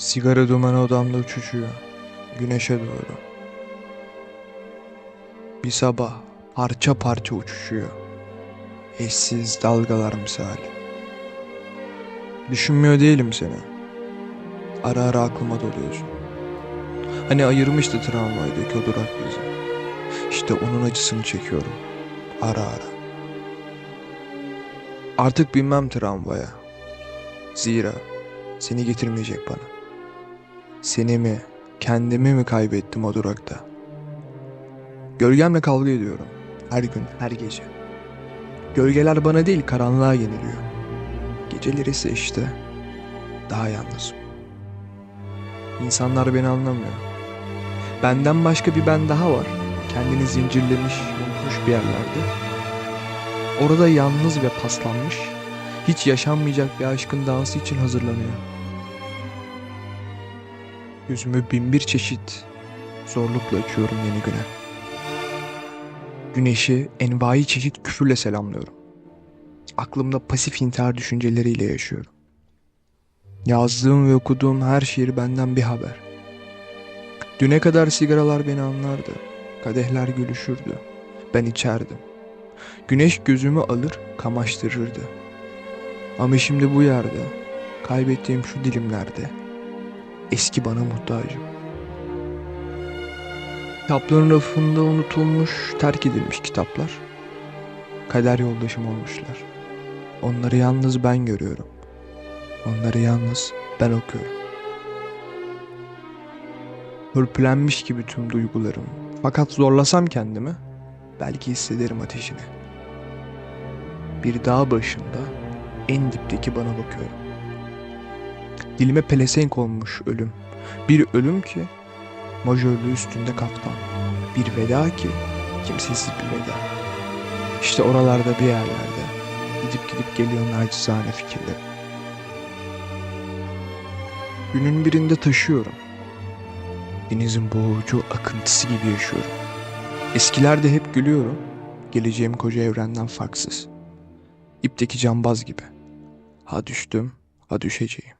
Sigara dumanı odamda uçuşuyor. Güneşe doğru. Bir sabah parça parça uçuşuyor. Eşsiz dalgalar misali. Düşünmüyor değilim seni. Ara ara aklıma doluyorsun. Hani ayırmıştı tramvaydaki o durak bizi. İşte onun acısını çekiyorum. Ara ara. Artık binmem tramvaya. Zira seni getirmeyecek bana. Seni mi, kendimi mi kaybettim o durakta? Gölgemle kavga ediyorum. Her gün, her gece. Gölgeler bana değil karanlığa yeniliyor. Geceleri ise işte daha yalnızım. İnsanlar beni anlamıyor. Benden başka bir ben daha var. Kendini zincirlemiş, unutmuş bir yerlerde. Orada yalnız ve paslanmış, hiç yaşanmayacak bir aşkın dansı için hazırlanıyor. Yüzümü bin bir çeşit zorlukla açıyorum yeni güne. Güneşi envai çeşit küfürle selamlıyorum. Aklımda pasif intihar düşünceleriyle yaşıyorum. Yazdığım ve okuduğum her şiir benden bir haber. Düne kadar sigaralar beni anlardı. Kadehler gülüşürdü. Ben içerdim. Güneş gözümü alır, kamaştırırdı. Ama şimdi bu yerde, kaybettiğim şu dilimlerde, eski bana muhtacım. Kitapların rafında unutulmuş, terk edilmiş kitaplar. Kader yoldaşım olmuşlar. Onları yalnız ben görüyorum. Onları yalnız ben okuyorum. Hırpülenmiş gibi tüm duygularım. Fakat zorlasam kendimi, belki hissederim ateşini. Bir dağ başında en dipteki bana bakıyorum. Dilime pelesenk olmuş ölüm. Bir ölüm ki majörlü üstünde kaftan. Bir veda ki kimsesiz bir veda. İşte oralarda bir yerlerde gidip gidip geliyor nacizane fikirlerim. Günün birinde taşıyorum. Denizin boğucu akıntısı gibi yaşıyorum. Eskilerde hep gülüyorum. Geleceğim koca evrenden farksız. İpteki cambaz gibi. Ha düştüm, ha düşeceğim.